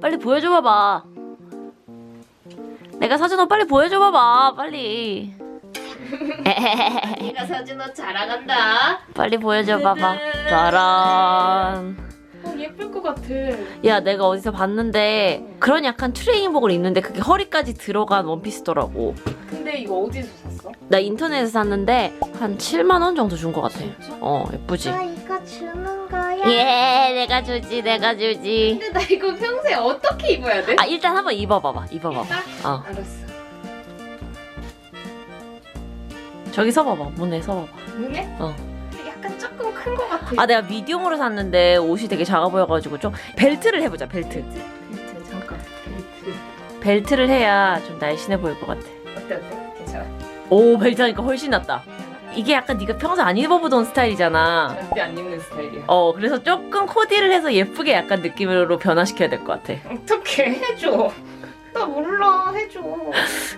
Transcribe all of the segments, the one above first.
빨리 보여줘 봐봐. 내가 옷 빨리 보여줘 봐봐. 빨리. 사준 옷 자랑한다. 빨리 보여줘 봐봐. 짜란. 어, 예쁠 것 같아. 야, 내가 어디서 봤는데 그런 약간 트레이닝복을 입는데 그게 허리까지 들어간 원피스더라고. 근데 이거 어디서 샀어? 나 인터넷에서 샀는데 한 7만 원 정도 준 것 같아. 진짜? 어, 예쁘지? 아 이거 거야? 예, 내가 주지, 내가 주지. 근데 나 이거 평소에 어떻게 입어야 돼? 아, 일단 한번 입어봐봐, 입어봐봐. 일단? 어, 알았어. 저기 서봐봐, 문에 서봐봐. 눈에? 어. 약간 조금 큰 것 같아. 아, 내가 미디움으로 샀는데 옷이 되게 작아 보여가지고 좀 벨트를 해보자, 벨트. 벨트 잠깐. 벨트. 벨트를 해야 좀 날씬해 보일 것 같아. 어때 어때? 괜찮아. 오, 벨트 하니까 훨씬 낫다. 이게 약간 네가 평소 안 입어보던 스타일이잖아. 절대 안 입는 스타일이야. 어, 그래서 조금 코디를 해서 예쁘게 약간 느낌으로 변화시켜야 될 것 같아. 어떻게 해줘? 나 몰라 해줘.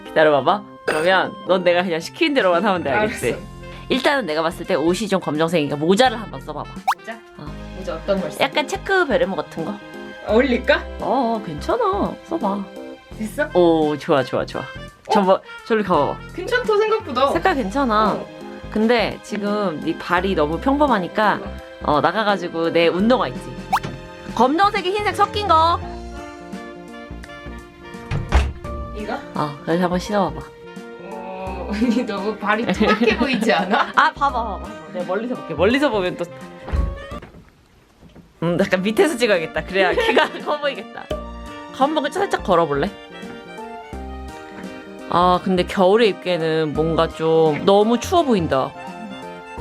기다려봐봐. 그러면 넌 내가 그냥 시키는 대로만 하면 돼, 알겠지? 알았어. 일단은 내가 봤을 때 옷이 좀 검정색이니까 모자를 한번 써봐봐. 모자? 어. 모자 어떤 걸 써? 약간 체크 베레모 같은 거? 어울릴까? 어, 괜찮아. 써봐. 됐어? 오, 좋아, 좋아, 좋아. 저, 뭐, 저리 가봐봐. 괜찮다 생각보다. 색깔 괜찮아. 어. 근데 지금 네 발이 너무 평범하니까 어, 나가가지고 내 운동화 있지. 검정색에 흰색 섞인 거. 이거? 어, 그래서 한번 신어봐봐. 어, 언니 너무 발이 투박해 보이지 않아? 아, 봐봐, 봐봐. 내가 멀리서 볼게. 멀리서 보면 또. 음, 약간 밑에서 찍어야겠다. 그래야 키가 커 보이겠다. 한번 살짝 걸어볼래? 아, 근데 겨울에 입기에는 뭔가 좀 너무 추워 보인다.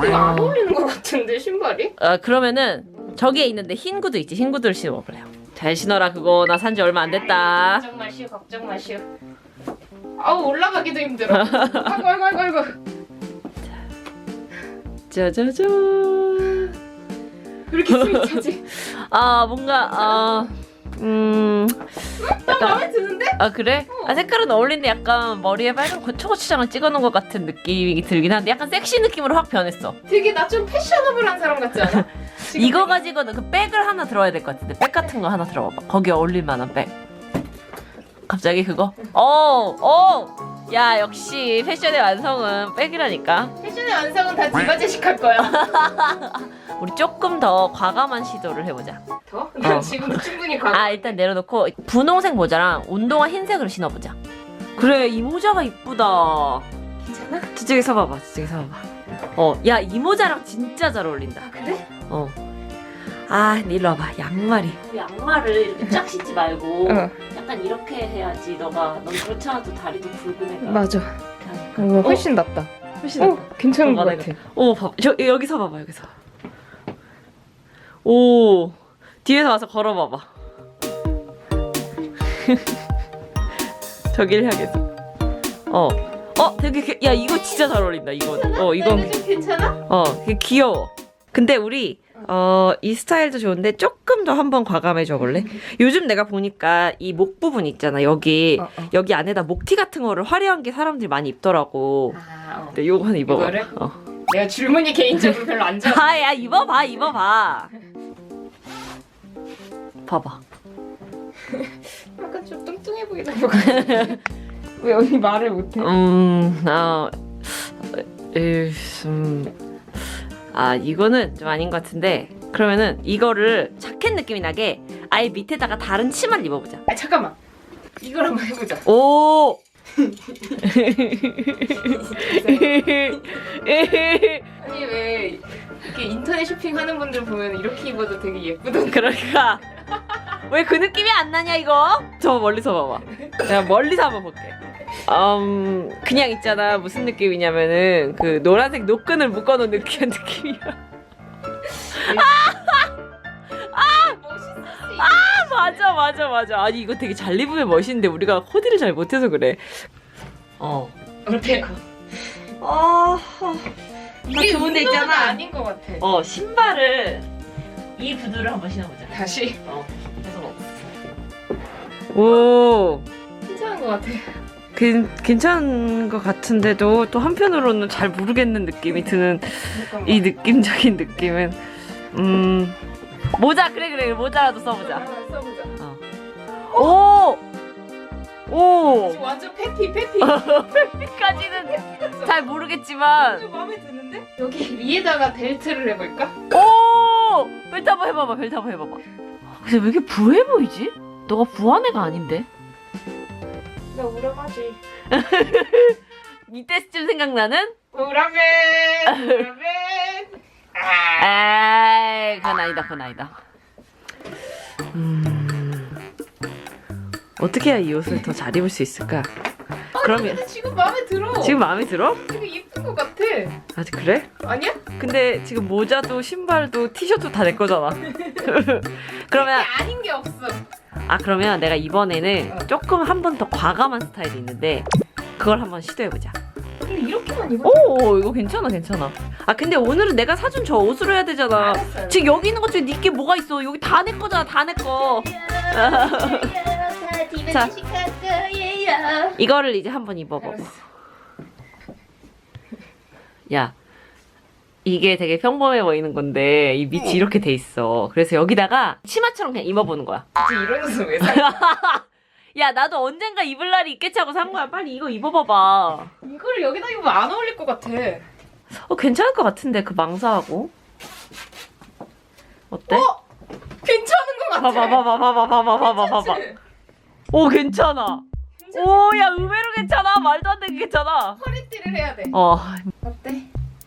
이거 안 어울리는 것 같은데 신발이? 아, 그러면은 저기에 있는데 흰 구두 있지? 흰 구두를 신어볼래요. 잘 신어라 그거. 나 산 지 얼마 안 됐다. 걱정 마시오 걱정 마시오. 아우 올라가기도 힘들어. 아이고 아이고 아이고 아이고. 짜자잔. 그렇게 스윗하지? 아, 뭔가 아, 음, 나 마음에 드는데? 아 그래? 아 색깔은 어울리는데 약간 머리에 빨간 고추고추장을 찍어놓은 것 같은 느낌이 들긴 한데 약간 섹시 느낌으로 확 변했어. 되게 나 좀 패셔너블한 사람 같지 않아? 지금 이거 가지고는 그 백을 하나 들어야 될 것 같은데 백 같은 거 하나 들어봐봐. 거기에 어울릴 만한 백. 갑자기 그거? 어, 어. 야 역시 패션의 완성은 백이라니까. 패션의 완성은 다 디바 제식 할 거야. 우리 조금 더 과감한 시도를 해보자. 더? 난 어. 지금도 충분히 가. 아 일단 내려놓고 분홍색 모자랑 운동화 흰색으로 신어보자. 그래 이 모자가 이쁘다. 괜찮아? 저쪽에 서봐봐. 저쪽에 서봐봐. 어, 야 이 모자랑 진짜 잘 어울린다. 아, 그래? 어. 아, 근데 일로 와봐. 양말이. 그 양말을 이렇게 쫙 신지 말고 어. 약간 이렇게 해야지. 너가 넌 그렇지 않아도 다리도 굵은 애가. 맞아. 그러니까. 이거 훨씬 낫다. 훨씬 어, 낫다. 괜찮은 것 같아. 오, 봐. 저 여기서 봐봐. 여기서. 오. 뒤에서 와서 걸어봐봐. 저기를 향해서. 어. 어, 되게 그- 야 이거 진짜 잘 어울린다. 이건. 어, 이건 괜찮아? 어, 되게 귀여워. 근데 우리 어, 이 스타일도 좋은데 조금 더 한번 과감해져 볼래? 요즘 내가 보니까 이 목 부분 있잖아. 여기 어, 어. 여기 안에다 목티 같은 거를 화려한 게 사람들이 많이 입더라고. 아, 어. 근데 요거 하나 입어 봐. 이거를? 어. 내가 줄무늬 개인적으로 별로 안 좋아. 아, 야 입어 봐, 입어 봐. 봐 봐. 약간 좀 뚱뚱해 보이는 것 같아. 왜 언니 말을 못해? 음, 아, 에, 음, 아 이거는 좀 아닌 것 같은데. 그러면은 이거를 자켓 느낌이 나게 아예 밑에다가 다른 치마를 입어보자. 아 잠깐만. 이걸 한번 해보자. 오. 아니 왜 이렇게 인터넷 쇼핑하는 분들 보면 이렇게 입어도 되게 예쁘던데. 그러니까 왜 그 느낌이 안 나냐 이거? 저 멀리서 봐봐. 내가 멀리서 한번 볼게. 음 그냥 있잖아 무슨 느낌이냐면은 그 노란색 노끈을 묶어놓은 느낌 느낌이야. 멋있어. 아, 맞아 맞아 맞아. 아니 이거 되게 잘 입으면 멋있는데 우리가 코디를 잘 못해서 그래. 어. 어때? 어. 이게 좋은 데 운동화가 있잖아. 아닌 것 같아. 어 신발을 이 구두를 한번 신어보자. 다시 어. 계속. 오. 괜찮은 것 같아. 괜, 괜찮은 것 같은데도 또 한편으로는 잘 모르겠는 느낌이 드는. 이 느낌적인 느낌은 음 모자 그래 그래 모자라도 써보자. 어. 오! 오! 지금 완전 패티 패티. 까지는 잘 모르겠지만 마음에 드는데? 여기 위에다가 벨트를 해볼까? 오! 벨트 한번 해봐봐 벨트 한번 해봐봐 근데 왜 이렇게 부해 보이지? 너가 부한 애가 아닌데? 나 우람하지. 이때쯤 생각나는? 우람맨 우람맨. 아. 에이 그건 아니다 그건 아니다 음... 어떻게 해야 이 옷을 더 잘 입을 수 있을까? 그러면 근데 지금 마음에 들어. 지금 마음에 들어? 되게 예쁜 것 같아. 아 그래? 아니야? 근데 지금 모자도 신발도 티셔츠 다 내 거잖아 그러면 아닌 게 없어. 아 그러면 내가 이번에는 어. 조금 한 번 더 과감한 스타일이 있는데 그걸 한번 시도해보자 이렇게만 입어. 오 이거 괜찮아 괜찮아 아 근데 오늘은 내가 사준 저 옷으로 해야 되잖아 알았어요. 지금 여기 있는 것 중에 니게 뭐가 있어 여기 다 내 거잖아 다 내 거 자. 이거를 이제 한번 알았어. 야 이게 되게 평범해 보이는 건데 이 밑이 어. 이렇게 돼 있어 그래서 여기다가 치마처럼 그냥 입어보는 거야 굳이 이런 옷을 왜 사? 야 나도 언젠가 입을 날이 있겠지 하고 산 거야 빨리 이거 입어봐봐 이거를 여기다 입으면 안 어울릴 것 같아. 어 괜찮을 것 같은데 그 망사하고 어때? 어? 괜찮은 것 같아. 봐봐 봐봐 봐봐 봐봐 봐봐 봐봐 괜찮지? 오 괜찮아 괜찮지? 오야 의외로 괜찮아 말도 안 되게 괜찮아 허리띠를 해야 돼. 어 어때?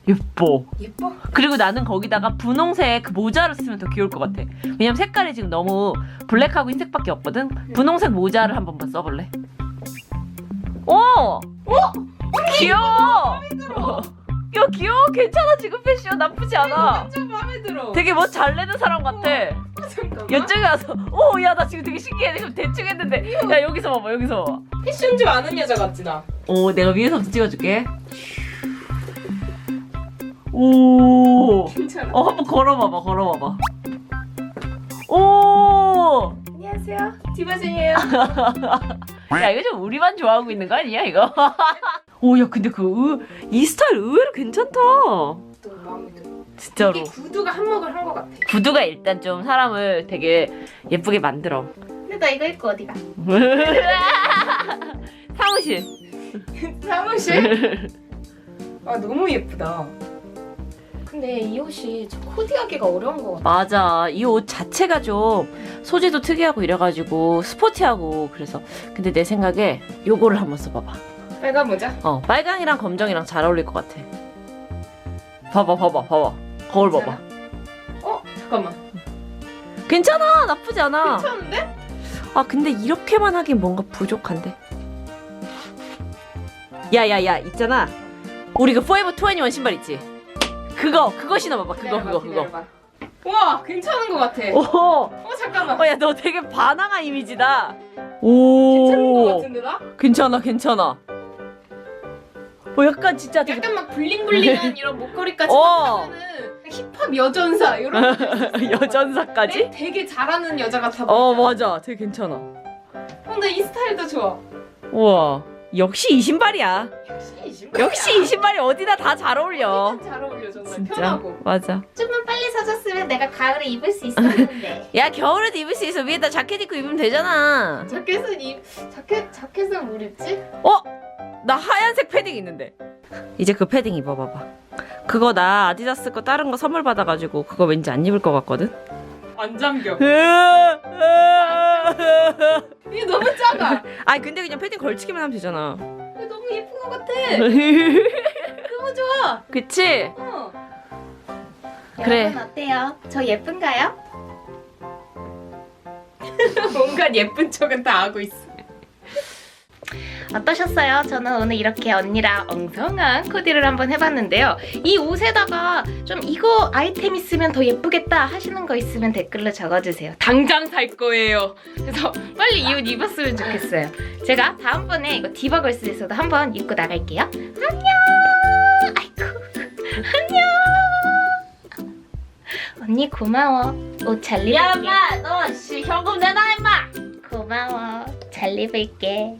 예뻐. 예뻐? 그리고 나는 거기다가 분홍색 그 모자를 쓰면 더 귀여울 것 같아. 왜냐면 색깔이 지금 너무 블랙하고 흰색밖에 없거든? 분홍색 모자를 한 번만 써볼래? 오! 어? 귀여워! 들어. 야 귀여워. 괜찮아 지금 패션. 나쁘지 않아. 완전 마음에 들어. 되게 뭐 잘 내는 사람 같아. 어, 잠깐만. 이쪽에 와서 오 야 나 지금 되게 신기해. 지금 대충 했는데. 야 여기서 봐봐 여기서 봐봐. 패션 좀 아는 여자 같지 나. 오 내가 위에서부터 찍어줄게 오 괜찮아. 어 한번 걸어봐봐 걸어봐봐 오 안녕하세요. 디바진이에요. 야 이거 좀 우리만 좋아하고 있는 거 아니야 이거 오 야 근데 그이 스타일 의외로 괜찮다 또 마음에 들어. 진짜로 이게 구두가 한몫을 한 것 같아. 구두가 일단 좀 사람을 되게 예쁘게 만들어 근데 나 이거 입고 어디 가? 사무실 사무실? 아 너무 예쁘다. 근데 이 옷이 좀 코디하기가 어려운 것 같아. 맞아. 이 옷 자체가 좀 소재도 특이하고 이래가지고 스포티하고 그래서 근데 내 생각에 요거를 한번 써봐봐. 빨간 모자? 어 빨강이랑 검정이랑 잘 어울릴 것 같아. 봐봐 봐봐 봐봐. 거울 봐봐. 어? 잠깐만. 괜찮아! 나쁘지 않아. 괜찮은데? 아 근데 이렇게만 하긴 뭔가 부족한데. 야 야 야 있잖아. 우리 그 포에버 21 신발 있지 그거 그거 신어봐봐 그거 기다려봐, 그거 그거 기다려봐. 와 괜찮은 것 같아. 오어 잠깐만. 어, 야, 너 되게 반항한 이미지다. 괜찮은 것 오. 같은데 나? 괜찮아, 괜찮아. 어, 약간 진짜 되게. 약간 막 블링블링한 이런 목걸이까지 어. 하면은 힙합 여전사 이런 거 여전사까지? 되게 잘하는 여자 같아 어, 보여. 맞아. 되게 괜찮아. 어, 근데 이 스타일도 좋아. 우와. 역시 이 신발이야. 역시 이 신발. 역시 이 신발이 어디다 다잘 어울려. 잘 어울려 정말 진짜. 편하고. 맞아. 좀만 빨리 사줬으면 내가 가을에 입을 수 있었는데. 야, 겨울에도 입을 수 있어. 위에다 자켓 입고 입으면 되잖아. 자켓은 이 자켓 자켓은 뭘 입지? 어? 나 하얀색 패딩 있는데. 이제 그 패딩 입어봐봐. 그거 나 아디다스 거 다른 거 선물 받아가지고 그거 왠지 안 입을 것 같거든? 안 잠겨. 이게 너무 작아. 아니 근데 그냥 패딩 걸치기만 하면 되잖아. 이거 너무 예쁜 것 같아. 너무 좋아. 그치? 어. 그래. 여러분 어때요? 저 예쁜가요? 뭔가 예쁜 척은 다 하고 있어. 어떠셨어요? 저는 오늘 이렇게 언니랑 엉성한 코디를 한번 해봤는데요. 이 옷에다가 좀 이거 아이템 있으면 더 예쁘겠다 하시는 거 있으면 댓글로 적어주세요. 당장 살 거예요. 그래서 빨리 이 옷 입었으면 좋겠어요. 제가 다음번에 이거 디버걸스에서도 한번 입고 나갈게요. 안녕! 아이고, 안녕! 언니 고마워. 옷 잘 입을게. 너 씨, 현금 내놔 임마. 고마워. 잘 입을게.